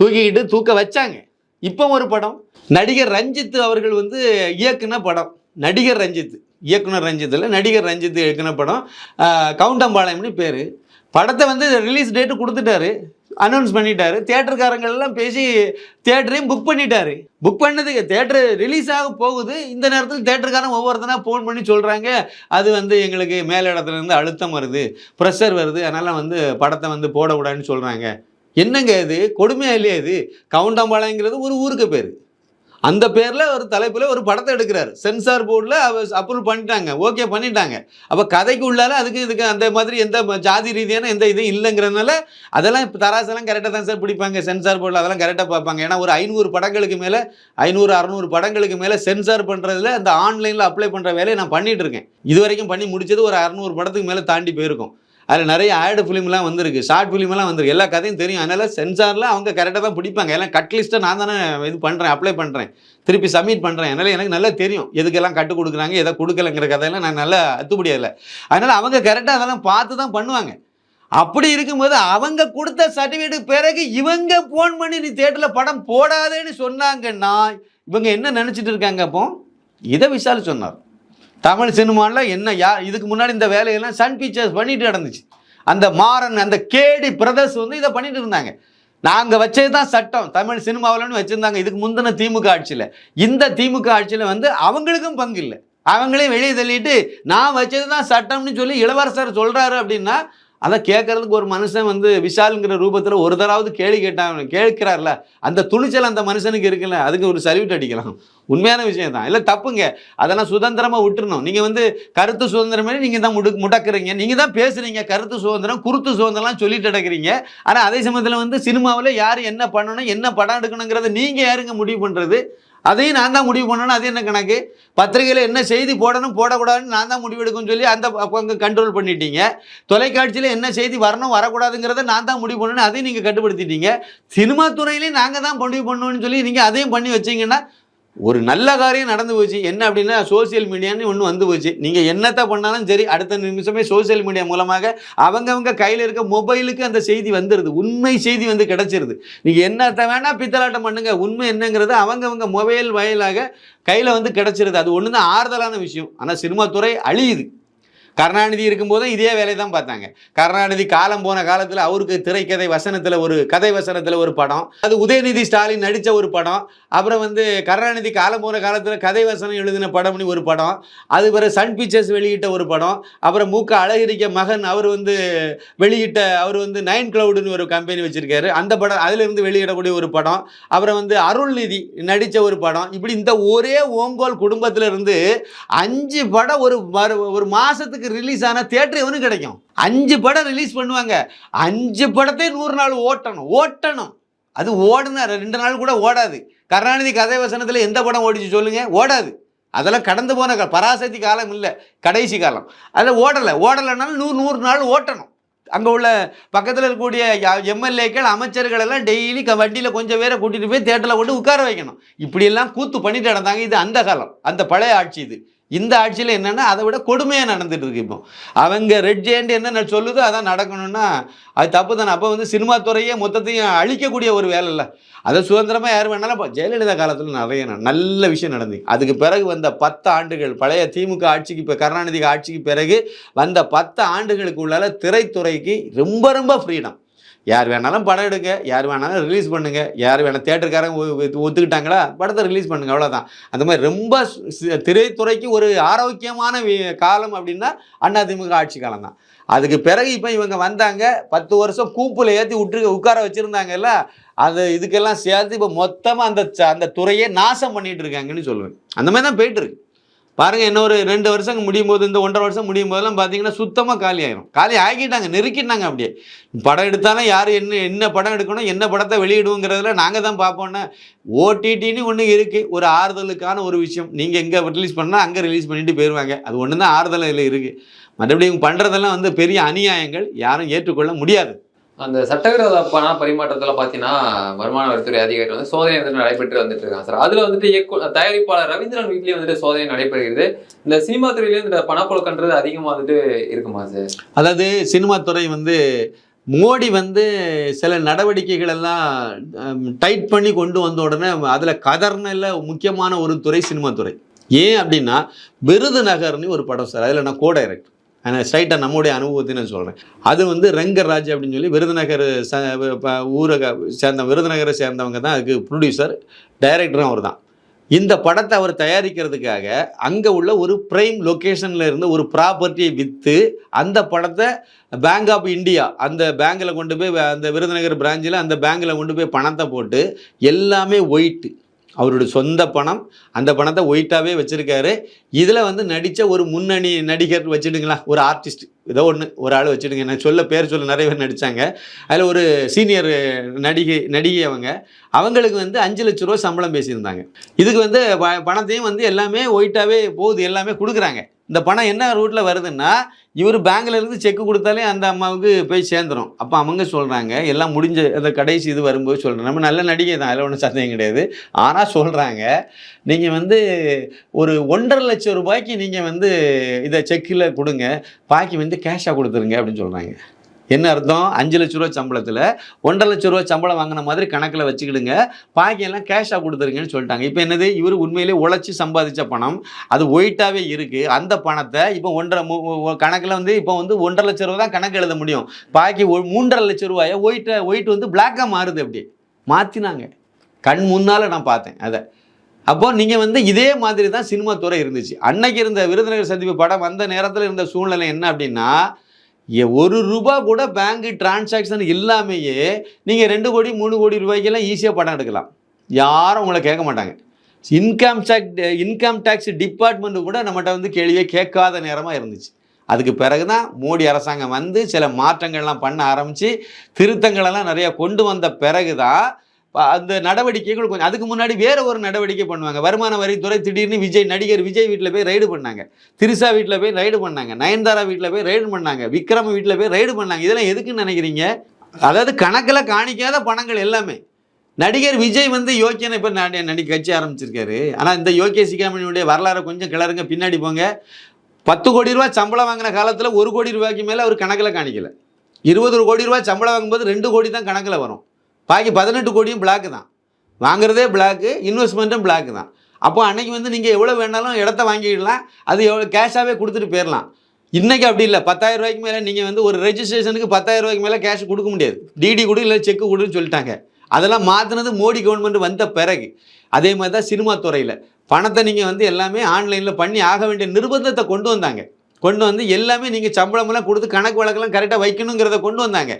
தூக்கிக்கிட்டு தூக்க வச்சாங்க. இப்போ ஒரு படம். நடிகர் ரஞ்சித் அவர்கள் வந்து இயக்குன படம். நடிகர் ரஞ்சித். இயக்குனர் ரஞ்சித் இல்லை நடிகர் ரஞ்சித் இயக்குன படம். கவுண்டம்பாளையம்னு பேர். படத்தை வந்து ரிலீஸ் டேட்டு கொடுத்துட்டாரு. அனௌன்ஸ் பண்ணிட்டாரு. தியேட்டருக்காரங்க எல்லாம் பேசி தியேட்டரையும் புக் பண்ணிட்டாரு. புக் பண்ணதுக்கு தேட்டர் ரிலீஸ் ஆக போகுது. இந்த நேரத்தில் தேட்டருக்காரன் ஒவ்வொருத்தனா ஃபோன் பண்ணி சொல்கிறாங்க அது வந்து எங்களுக்கு மேல் இடத்துல இருந்து அழுத்தம் வருது. ப்ரெஷர் வருது. அதனால் வந்து படத்தை வந்து போடக்கூடாதுன்னு சொல்கிறாங்க என்னங்க இது? கொடுமையா இல்லையா இது? கவுண்டம்பாளையங்கிறது ஒரு ஊருக்கு பேர். அந்த பேரில் ஒரு தலைப்பில் ஒரு படத்தை எடுக்கிறார். சென்சார் போர்டில் அப்ரூவ் பண்ணிட்டாங்க. ஓகே பண்ணிட்டாங்க. அப்போ கதைக்கு உள்ளால அதுக்கு இதுக்கு அந்த மாதிரி எந்த ஜாதி ரீதியான எந்த இதுவும் இல்லைங்கிறதுனால அதெல்லாம் இப்போ தராசெல்லாம் கரெக்டாக தான் சார் பிடிப்பாங்க. சென்சார் போர்டில் அதெல்லாம் கரெக்டாக பார்ப்பாங்க. ஏன்னா ஒரு ஐநூறு படங்களுக்கு மேலே ஐநூறு அறநூறு படங்களுக்கு மேலே சென்சார் பண்ணுறதுல அந்த ஆன்லைனில் அப்ளை பண்ணுற வேலையை நான் பண்ணிகிட்டு இருக்கேன். இது வரைக்கும் பண்ணி முடிச்சது ஒரு அறநூறு படத்துக்கு மேலே தாண்டி போயிருக்கும். அதில் நிறைய ஆடு ஃபிலிம்லாம் வந்திருக்கு. ஷார்ட் ஃபிலிம்லாம் வந்திருக்கு. எல்லா கதையும் தெரியும். அதனால் சென்சாரில் அவங்க கரெக்டாக தான் பிடிப்பாங்க. எல்லாம் கட்லிஸ்ட்டை நான் தானே இது பண்ணுறேன் அப்ளை பண்ணுறேன் திருப்பி சப்மிட் பண்ணுறேன் அதனால் எனக்கு நல்லா தெரியும். எதுக்கெல்லாம் கட்டு கொடுக்குறாங்க எதை கொடுக்கலங்கிற கதையெல்லாம் நான் நல்லா அத்துப்படியாதில்லை அதனால் அவங்க கரெக்டாக அதெல்லாம் பார்த்து தான் பண்ணுவாங்க. அப்படி இருக்கும்போது அவங்க கொடுத்த சர்டிஃபிகேட் பிறகு இவங்க ஃபோன் பண்ணி நீ தேட்டரில் படம் போடாதேன்னு சொன்னாங்கன்னா இவங்க என்ன நினச்சிட்டு இருக்காங்க அப்போ? இதை விஷால் சொன்னார். தமிழ் சினிமாவில் என்ன யா இதுக்கு முன்னாடி இந்த வேலையெல்லாம் சன் பிக்சர்ஸ் பண்ணிட்டு நடந்துச்சு. அந்த மாறன் அந்த கேடி பிரதர்ஸ் வந்து இதை பண்ணிட்டு இருந்தாங்க. நாங்கள் வச்சது தான் சட்டம். தமிழ் சினிமாவில்னு வச்சுருந்தாங்க. இதுக்கு முந்தின திமுக ஆட்சியில். இந்த திமுக ஆட்சியில் வந்து அவங்களுக்கும் பங்கு இல்லை. அவங்களையும் வெளியே தள்ளிட்டு நான் வச்சது தான் சட்டம்னு சொல்லி இளவரசர் சொல்கிறாரு அப்படின்னா அதை கேட்கறதுக்கு ஒரு மனுஷன் வந்து விஷாலுங்கிற ரூபத்தில் ஒரு தடவை கேள்வி கேட்டான் கேட்கிறார்ல அந்த துணிச்சல் அந்த மனுஷனுக்கு இருக்குல்ல அதுக்கு ஒரு சல்யூட் அடிக்கலாம். உண்மையான விஷயம் தான் இல்லை தப்புங்க. அதெல்லாம் சுதந்திரமாக விட்டுருணும் நீங்கள் வந்து கருத்து சுதந்திரமே நீங்கள் தான் முடு முடக்குறீங்க. நீங்கள் தான் பேசுகிறீங்க கருத்து சுதந்திரம் குருத்து சுதந்திரம்லாம் சொல்லிட்டு நடக்கிறீங்க. ஆனால் அதே சமயத்தில் வந்து சினிமாவில் யார் என்ன பண்ணணும் என்ன படம் எடுக்கணுங்கிறத நீங்கள் யாருங்க முடிவு பண்ணுறது அதையும் நான் தான் முடிவு பண்ணணும். அது என்ன கணக்கு? பத்திரிகையில் என்ன செய்தி போடணும் போடக்கூடாதுன்னு நான் தான் முடிவெடுக்கும்னு சொல்லி அந்த பக்கம் கண்ட்ரோல் பண்ணிட்டீங்க. தொலைக்காட்சியில் என்ன செய்தி வரணும் வரக்கூடாதுங்கிறத நான் தான் முடிவு பண்ணணும். அதையும் நீங்கள் கட்டுப்படுத்திட்டீங்க. சினிமா துறையிலையும் நாங்கள் தான் முடிவு பண்ணணும்னு சொல்லி நீங்கள் அதையும் பண்ணி வச்சிங்கன்னா ஒரு நல்ல காரியம் நடந்து போச்சு. என்ன அப்படின்னா சோஷியல் மீடியான்னு ஒன்று வந்து போச்சு. நீங்கள் என்னத்தை பண்ணாலும் சரி அடுத்த நிமிஷமே சோஷியல் மீடியா மூலமாக அவங்கவங்க கையில் இருக்க மொபைலுக்கு அந்த செய்தி வந்துடுது உண்மை செய்தி வந்து கிடச்சிருது. நீங்கள் என்னத்தை வேணால் பித்தலாட்டம் பண்ணுங்கள் உண்மை என்னங்கிறது அவங்கவங்க மொபைல் வாயிலாக கையில் வந்து கிடச்சிருது. அது ஒன்று தான் ஆறுதலான விஷயம். ஆனால் சினிமா துறை அழியுது. கருணாநிதி இருக்கும்போதும் இதே வேலையை தான் பார்த்தாங்க. கருணாநிதி காலம் போன காலத்தில் அவருக்கு திரைக்கதை வசனத்தில் ஒரு கதை வசனத்தில் ஒரு படம் அது உதயநிதி ஸ்டாலின் நடித்த ஒரு படம் அப்புறம் வந்து கருணாநிதி காலம் போன காலத்தில் கதை வசனம் எழுதின படம்னு ஒரு படம் அது பிறகு சன் பிக்சர்ஸ் வெளியிட்ட ஒரு படம் அப்புறம் மூக்க அழகிரிக்க மகன் அவர் வந்து வெளியிட்ட அவர் வந்து நைன் கிளவுடுன்னு ஒரு கம்பெனி வச்சுருக்காரு. அந்த படம் அதிலிருந்து வெளியிடக்கூடிய ஒரு படம் அப்புறம் வந்து அருள்நிதி நடித்த ஒரு படம். இப்படி இந்த ஒரே ஓங்கோல் குடும்பத்திலிருந்து அஞ்சு படம் ஒரு வரு- ஒரு தேட்டருக்கு ரிலீஸ் ஆன தேட்டர் எவனும் கிடைக்கும். அஞ்சு படம் ரிலீஸ் பண்ணுவாங்க. அஞ்சு படத்தை நூறு நாள் ஓட்டணும். ஓட்டணும். அது ஓடுனா ரெண்டு நாள் கூட ஓடாது. கருணாநிதி கதை வசனத்தில் எந்த படம் ஓடிச்சு சொல்லுங்கள் ஓடாது. அதெல்லாம் கடந்து போன கால பராசக்தி காலம் இல்லை. கடைசி காலம். அதில் ஓடலை. ஓடலைனாலும் நூறு நூறு நாள் ஓட்டணும். அங்கே உள்ள பக்கத்தில் இருக்கக்கூடிய எம்எல்ஏக்கள் அமைச்சர்கள் எல்லாம் டெய்லி க வண்டியில் கொஞ்சம் பேரை கூட்டிகிட்டு போய் தேட்டரில் கொண்டு உட்கார வைக்கணும். இப்படியெல்லாம் கூத்து பண்ணிட்டு நடந்தாங்க. இது அந்த காலம். அந்த பழைய ஆட்சி இது. இந்த ஆட்சியில் என்னென்னா அதை விட கொடுமையாக நடந்துட்டு இருக்கு இப்போ. அவங்க ரெட் ஜெயண்ட் என்ன சொல்லுதோ அதான் நடக்கணும்னா அது தப்பு தானே. அப்போ வந்து சினிமா துறையே மொத்தத்தையும் அழிக்கக்கூடிய ஒரு வேலை இல்லை. அதை சுதந்திரமாக யார் வேணாலும் இப்போ ஜெயலலிதா காலத்தில் நிறைய நல்ல விஷயம் நடந்து அதுக்கு பிறகு வந்த பத்து ஆண்டுகள் பழைய திமுக ஆட்சிக்கு இப்போ கருணாநிதி ஆட்சிக்கு பிறகு வந்த பத்து ஆண்டுகளுக்கு உள்ளால திரைத்துறைக்கு ரொம்ப ரொம்ப ஃப்ரீடம் யார் வேணாலும் படம் எடுங்க யார் வேணாலும் ரிலீஸ் பண்ணுங்க. யார் வேணால் தேட்டருக்காரங்க ஒத்துக்கிட்டாங்களா படத்தை ரிலீஸ் பண்ணுங்க அவ்வளோதான் அந்த மாதிரி ரொம்ப திரைத்துறைக்கு ஒரு ஆரோக்கியமான வி- காலம் அப்படின்னா அதிமுக ஆட்சி காலம் தான் அதுக்கு பிறகு இப்போ இவங்க வந்தாங்க பத்து வருஷம் கூப்பில் ஏற்றி விட்டு உட்கார வச்சுருந்தாங்கல்ல அது இதுக்கெல்லாம் சேர்த்து இப்போ மொத்தமாக அந்த ச- அந்த துறையை நாசம் பண்ணிகிட்டு இருக்காங்கன்னு சொல்லுவேன் அந்த மாதிரி தான் போயிட்டுருக்கு பாருங்கள் இன்னொரு ரெண்டு வருஷம் முடியும் போது இந்த ஒன்றரை வருஷம் முடியும் போதெல்லாம் பார்த்தீங்கன்னா சுத்தமாக காலி ஆயிரும். காலி ஆக்கிட்டாங்க நெருக்கிட்டாங்க அப்படியே. படம் எடுத்தாலும் யார் என்ன என்ன படம் எடுக்கணும் என்ன படத்தை வெளியிடுவோங்கிறதுல நாங்கள் தான் பார்ப்போம்னா ஓடிடின்னு ஒன்று இருக்குது ஒரு ஆறுதலுக்கான ஒரு விஷயம். நீங்கள் எங்கே ரிலீஸ் பண்ணால் அங்கே ரிலீஸ் பண்ணிட்டு போயிடுவாங்க அது ஒன்று தான் ஆறுதல் இதில் இருக்குது மற்றபடி இவங்க பண்ணுறதெல்லாம் வந்து பெரிய அநியாயங்கள். யாரும் ஏற்றுக்கொள்ள முடியாது. அந்த சட்டவிரோத பண பரிமாற்றத்தில் பார்த்தீங்கன்னா வருமான வரித்துறை அதிகாரி வந்து சோதனை வந்து நடைபெற்று வந்துட்டு இருக்காங்க சார். அதில் வந்துட்டு இயக்கு தயாரிப்பாளர் ரவீந்திரன் வீட்லேயே வந்துட்டு சோதனை நடைபெறுகிறது. இந்த சினிமா துறையிலேயும் இந்த பணப்புழக்கன்றது அதிகமாக வந்துட்டு இருக்குமா சார்? அதாவது சினிமா துறை வந்து மோடி வந்து சில நடவடிக்கைகள் எல்லாம் டைட் பண்ணி கொண்டு வந்த உடனே அதில் கதர்னில் முக்கியமான ஒரு துறை சினிமா துறை. ஏன் அப்படின்னா விருதுநகர்னு ஒரு படம் சார். அதில் நான் கோ டைரக்டர் ஆனால் ஸ்ட்ரைட்டாக நம்முடைய அனுபவத்தை நான் சொல்கிறேன் அது வந்து ரங்கராஜ் அப்படின்னு சொல்லி விருதுநகர் ச ப- ஊரக சேர்ந்த விருதுநகரை சேர்ந்தவங்க தான் அதுக்கு ப்ரொடியூசர் டைரக்டரும் அவர் தான் இந்த படத்தை அவர் தயாரிக்கிறதுக்காக அங்கே உள்ள ஒரு பிரைம் லொக்கேஷனில் இருந்து ஒரு ப்ராப்பர்ட்டியை விற்று அந்த படத்தை பேங்க் ஆஃப் இந்தியா அந்த பேங்கில் கொண்டு போய் அந்த விருதுநகர் பிரான்ச்சில் அந்த பேங்கில் கொண்டு போய் பணத்தை போட்டு எல்லாமே ஒயிட்டு அவருடைய சொந்த பணம் அந்த பணத்தை ஒயிட்டாகவே வச்சுருக்காரு. இதில் வந்து நடித்த ஒரு முன்னணி நடிகர் வச்சுடுங்களா ஒரு ஆர்டிஸ்ட் ஏதோ ஒன்று ஒரு ஆள் வச்சுடுங்க. நான் சொல்ல பேர் சொல்ல நிறைய பேர் நடித்தாங்க அதில் ஒரு சீனியர் நடிகை நடிகை அவங்க அவங்களுக்கு வந்து அஞ்சு லட்ச ரூபா சம்பளம் பேசியிருந்தாங்க. இதுக்கு வந்து ப- பணத்தையும் வந்து எல்லாமே ஒயிட்டாகவே போகுது எல்லாமே கொடுக்குறாங்க. இந்த பணம் என்ன ரூட்டில் வருதுன்னா இவர் பேங்க்ல இருந்து கொடுத்தாலே அந்த அம்மாவுக்கு போய் சேர்ந்துரும். அப்போ அவங்க சொல்கிறாங்க எல்லாம் முடிஞ்ச அந்த கடைசி இது வரும்போது சொல்கிறேன் நம்ம நல்ல நடிகை தான் அதில் ஒன்றும் சந்தேகம் கிடையாது. ஆனால் சொல்கிறாங்க நீங்கள் வந்து ஒரு ஒன்றரை லட்சம் ரூபாய்க்கு நீங்கள் வந்து இதை செக்கில் கொடுங்க பாக்கி வந்து கேஷாக கொடுத்துருங்க அப்படின்னு சொல்கிறாங்க என்ன அர்த்தம்? அஞ்சு லட்ச ரூபா சம்பளத்தில் ஒன்றரை லட்ச ரூபா சம்பளம் வாங்கின மாதிரி கணக்கில் வச்சுக்கிடுங்க. பாக்கியெல்லாம் கேஷாக கொடுத்துருங்கன்னு சொல்லிட்டாங்க. இப்போ என்னது? இவர் உண்மையிலே உழைச்சி சம்பாதிச்ச பணம். அது ஒயிட்டாகவே இருக்குது அந்த பணத்தை இப்போ ஒன்றரை கணக்கில் வந்து இப்போ வந்து ஒன்றரை லட்ச ரூபா தான் கணக்கு எழுத முடியும். பாக்கி ஒ- மூன்றரை லட்ச ரூபாயை ஒயிட்டை ஒயிட் வந்து பிளாக்காக மாறுது அப்படி மாற்றினாங்க கண் முன்னால் நான் பார்த்தேன் அதை. அப்போ நீங்கள் வந்து இதே மாதிரி தான் சினிமா துறை இருந்துச்சு. அன்னைக்கு இருந்த விருதுநகர் சந்திப்பு படம் வந்த நேரத்தில் இருந்த சூழ்நிலை என்ன அப்படின்னா ஒரு ரூபா கூட பேங்க் டிரான்சாக்ஷன் இல்லாமையே நீங்கள் ரெண்டு கோடி மூணு கோடி ரூபாய்க்கெல்லாம் ஈஸியாக படம் எடுக்கலாம். யாரும் உங்களை கேட்க மாட்டாங்க. Income tax income tax department கூட நம்மகிட்ட வந்து கேள்வியே கேட்காத நேரமாக இருந்துச்சு. அதுக்கு பிறகு தான் மோடி அரசாங்கம் வந்து சில மாற்றங்கள்லாம் பண்ண ஆரம்பித்து திருத்தங்களெல்லாம் நிறையா கொண்டு வந்த பிறகு தான் அந்த நடவடிக்கைகள் கொஞ்சம் அதுக்கு முன்னாடி வேற ஒரு நடவடிக்கை பண்ணுவாங்க. வருமான வரித்துறை திடீர்னு விஜய் நடிகர் விஜய் வீட்டில் போய் ரைடு பண்ணாங்க. திரிசா வீட்டில் போய் ரைடு பண்ணாங்க. நயன்தாரா வீட்டில் போய் ரைடு பண்ணாங்க. விக்ரம் வீட்டில் போய் ரைடு பண்ணாங்க. இதெல்லாம் எதுக்குன்னு நினைக்கிறீங்க? அதாவது கணக்கில் காணிக்காத பணங்கள் எல்லாமே. நடிகர் விஜய் வந்து யோக்கியனை இப்போ நடி கட்சி ஆரம்பிச்சிருக்காரு. ஆனால் இந்த யோகிய சிகாமணியுடைய வரலாறை கொஞ்சம் கிளறுங்க பின்னாடி போங்க. பத்து கோடி ரூபா சம்பளம் வாங்கின காலத்தில் ஒரு கோடி ரூபாய்க்கு மேலே அவர் கணக்கில் காணிக்கல. இருபது கோடி ரூபாய் சம்பளம் வாங்கும்போது ரெண்டு கோடி தான் கணக்கில் வரும். பாக்கி பதினெட்டு கோடியும் பிளாக்கு தான். வாங்குறதே பிளாக்கு இன்வெஸ்ட்மெண்ட்டும் பிளாக்கு தான். அப்போ அன்றைக்கி வந்து நீங்கள் எவ்வளோ வேணாலும் இடத்த வாங்கிடலாம். அது எவ்வளோ கேஷாகவே கொடுத்துட்டு போயிடலாம் இன்றைக்கி அப்படி இல்லை. பத்தாயிரம் ரூபாய்க்கு மேலே நீங்கள் வந்து ஒரு ரெஜிஸ்ட்ரேஷனுக்கு பத்தாயிரம் ரூபாய்க்கு மேலே கேஷ் கொடுக்க முடியாது. டிடி கொடு இல்லை செக்கு கொடுன்னு சொல்லிட்டாங்க. அதெல்லாம் மாற்றினது மோடி கவர்மெண்ட் வந்த பிறகு. அதே மாதிரி தான் சினிமா துறையில். பணத்தை நீங்கள் வந்து எல்லாமே ஆன்லைனில் பண்ணி ஆக வேண்டிய நிர்பந்தத்தை கொண்டு வந்தாங்க. கொண்டு வந்து எல்லாமே நீங்கள் சம்பளமெல்லாம் கொடுத்து கணக்கு வழக்கெல்லாம் கரெக்டாக வைக்கணுங்கிறத கொண்டு வந்தாங்க.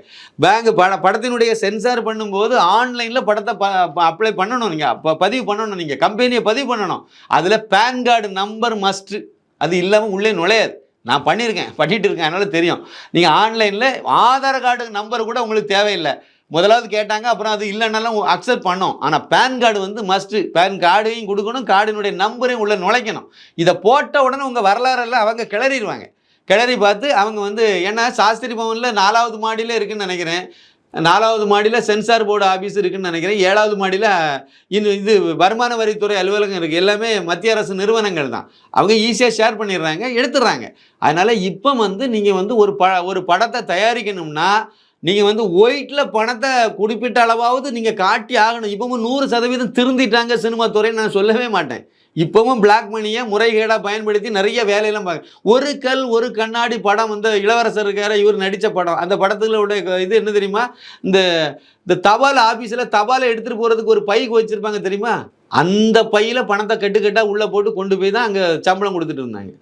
பேங்க் பட படத்தினுடைய சென்சார் பண்ணும்போது ஆன்லைனில் படத்தை ப அப்ளை பண்ணணும் நீங்கள் அப்போ பதிவு பண்ணணும் நீங்கள் கம்பெனியை பதிவு பண்ணணும். அதில் பேன் கார்டு நம்பர் மஸ்ட்டு அது இல்லாமல் உள்ளே நுழையாது. நான் பண்ணியிருக்கேன். பண்ணிட்டு இருக்கேன். அதனால் தெரியும். நீங்கள் ஆன்லைனில் ஆதார் கார்டு நம்பர் கூட உங்களுக்கு தேவையில்லை. முதலாவது கேட்டாங்க அப்புறம் அது இல்லைன்னாலும் அக்செப்ட் பண்ணோம். ஆனால் பேன் கார்டு வந்து மஸ்ட்டு பேன் கார்டையும் கொடுக்கணும் கார்டினுடைய நம்பரையும் உள்ளே நுழைக்கணும். இதை போட்ட உடனே உங்கள் வரலாறெல்லாம் அவங்க கிளறிடுவாங்க. கிளறி பார்த்து அவங்க வந்து ஏன்னா சாஸ்திரி பவனில் நாலாவது மாடியில் இருக்குன்னு நினைக்கிறேன். நாலாவது மாடியில் சென்சார் போர்டு ஆஃபீஸ் இருக்குதுன்னு நினைக்கிறேன். ஏழாவது மாடியில் இன்னும் இது வருமான வரித்துறை அலுவலகம் இருக்குது எல்லாமே மத்திய அரசு நிறுவனங்கள் தான். அவங்க ஈஸியாக ஷேர் பண்ணிடுறாங்க எடுத்துடுறாங்க. அதனால் இப்போ வந்து நீங்கள் வந்து ஒரு ப ஒரு படத்தை தயாரிக்கணும்னா நீங்கள் வந்து ஒயிட்டில் பணத்தை குறிப்பிட்ட அளவாவது நீங்கள் காட்டி ஆகணும். இப்போவும் நூறு சதவீதம் திருந்திட்டாங்க சினிமா துறைன்னு நான் சொல்லவே மாட்டேன். இப்போவும் பிளாக் மணியை முறைகேடாக பயன்படுத்தி நிறைய வேலையெல்லாம் பார்க்க ஒரு கல் ஒரு கண்ணாடி படம் வந்து இளவரசர் இருக்கார இவர் நடித்த படம். அந்த படத்துகளோட இது என்ன தெரியுமா? இந்த இந்த தபால் ஆஃபீஸில் தபாலை எடுத்துகிட்டு போகிறதுக்கு ஒரு பைக்கு வச்சுருப்பாங்க தெரியுமா? அந்த பையில் பணத்தை கட்டுக்கட்டாக உள்ளே போட்டு கொண்டு போய் தான் அங்கே சம்பளம் கொடுத்துட்டு இருந்தாங்க.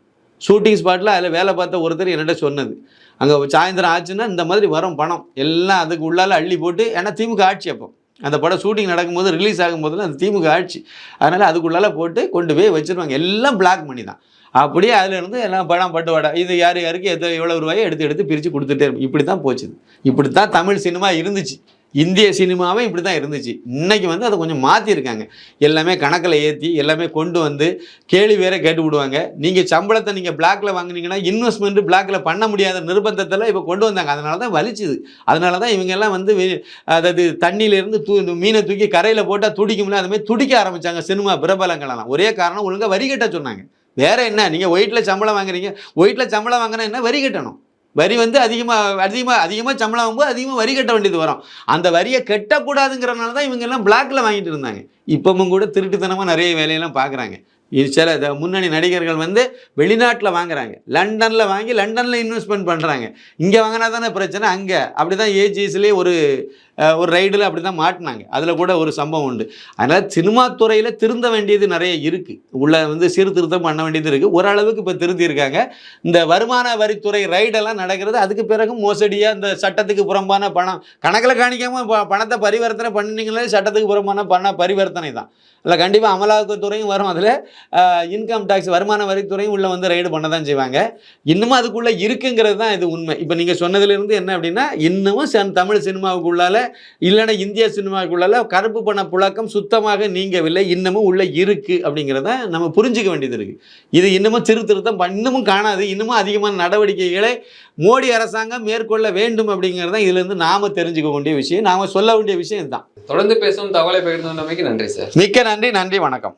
ஷூட்டிங் ஸ்பாட்டில் அதில் வேலை பார்த்த ஒருத்தர் என்னட்ட சொன்னது. அங்கே சாயந்தரம் ஆச்சுன்னா இந்த மாதிரி வரும் பணம். எல்லாம் அதுக்கு உள்ளால அள்ளி போட்டு ஏன்னா திமுக ஆட்சி அப்போ. அந்த படம் ஷூட்டிங் நடக்கும்போது ரிலீஸ் ஆகும்போதுலாம் அந்த திமுக ஆட்சி. அதனால் அதுக்குள்ளால போட்டு கொண்டு போய் வச்சுருவாங்க. எல்லாம் பிளாக் மணி தான். அப்படியே அதுலேருந்து எல்லாம் படம் பட்டு வடை. இது யார் யாருக்கு எத்தனை எவ்வளோ ரூபாயோ எடுத்து எடுத்து பிரித்து கொடுத்துட்டே இருக்கும் இப்படி தான் போச்சுது. இப்படி தான் தமிழ் சினிமா இருந்துச்சு. இந்திய சினிமாவே இப்படி தான் இருந்துச்சு. இன்றைக்கி வந்து அதை கொஞ்சம் மாற்றிருக்காங்க எல்லாமே கணக்கில் ஏற்றி எல்லாமே கொண்டு வந்து கேள்வி வேற கேட்டு விடுவாங்க. நீங்கள் சம்பளத்தை நீங்கள் பிளாக்ல வாங்கினீங்கன்னா இன்வெஸ்ட்மெண்ட்டு பிளாக்ல பண்ண முடியாத நிர்பந்தத்தில் இப்போ கொண்டு வந்தாங்க. அதனால தான் வலிச்சுது. அதனால தான் இவங்க எல்லாம் வந்து வெ- அதாவது தண்ணியிலேருந்து தூ இந்த மீனை தூக்கி கரையில் போட்டால் துடிக்கும்ல அந்த மாதிரி துடிக்க ஆரம்பிச்சாங்க சினிமா பிரபலங்களெல்லாம் ஒரே காரணம் ஒழுங்காக வரி கட்ட சொன்னாங்க. வேறு என்ன நீங்கள் ஒயிட்டில் சம்பளம் வாங்குறீங்க. ஒயிட்டில் சம்பளம் வாங்கினா என்ன? வரி கட்டணும். வரி வந்து அதிகமாக அதிகமாக அதிகமாக சம்பளம் வாங்கும்போது அதிகமாக வரி கட்ட வேண்டியது வரும். அந்த வரியை கட்டக்கூடாதுங்கிறனால தான் இவங்க எல்லாம் பிளாக்ல வாங்கிட்டு இருந்தாங்க. இப்பவும் கூட திருட்டுத்தனமாக நிறைய வேலையெல்லாம் பார்க்குறாங்க இது சில முன்னணி நடிகர்கள் வந்து வெளிநாட்டில் வாங்குறாங்க. லண்டனில் வாங்கி லண்டனில் இன்வெஸ்ட்மெண்ட் பண்ணுறாங்க இங்கே வாங்கினா தானே பிரச்சனை? அங்கே. அப்படி தான் ஏஜிஎஸ்லேயே ஒரு ஒரு ரைடில் அப்படி தான் மாட்டினாங்க. அதில் கூட ஒரு சம்பவம் உண்டு. அதனால் சினிமா துறையில் திருந்த வேண்டியது நிறைய இருக்குது உள்ள வந்து சீர்திருத்தம் பண்ண வேண்டியது இருக்குது ஓரளவுக்கு இப்போ திருத்தியிருக்காங்க இந்த வருமான வரித்துறை ரைடெல்லாம் நடக்கிறது அதுக்கு பிறகு மோசடியாக இந்த சட்டத்துக்கு புறம்பான பணம் கணக்கில் காணிக்காமல் பணத்தை பரிவர்த்தனை பண்ணீங்களே சட்டத்துக்கு புறம்பான பண பரிவர்த்தனை தான். இல்லை கண்டிப்பாக அமலாக்கத்துறையும் வரும். அதில் இன்கம் டேக்ஸ் வருமான வரித்துறையும் உள்ளே வந்து ரைடு பண்ண தான் செய்வாங்க. இன்னமும் அதுக்குள்ளே இருக்குங்கிறது தான் இது உண்மை. இப்போ நீங்கள் சொன்னதுலேருந்து என்ன அப்படின்னா இன்னமும் தமிழ் சினிமாவுக்குள்ளால இல்லைன்னா இந்திய சினிமாவுக்குள்ளால கருப்பு பண புழக்கம் சுத்தமாக நீங்கவில்லை இன்னமும் உள்ளே இருக்குது அப்படிங்கிறத நம்ம புரிஞ்சுக்க வேண்டியது இருக்குது இது இன்னமும் திருத்திருத்தம் பண்- இன்னமும் காணாது இன்னமும் அதிகமான நடவடிக்கைகளை மோடி அரசாங்கம் மேற்கொள்ள வேண்டும் அப்படிங்கிறது இதுலேருந்து நாம் தெரிஞ்சுக்க வேண்டிய விஷயம் நாம் சொல்ல வேண்டிய விஷயம் இதுதான். தொடர்ந்து பேசும் தகவலை பகிர்ந்து நன்றி சார். மிக்க நன்றி நன்றி வணக்கம்.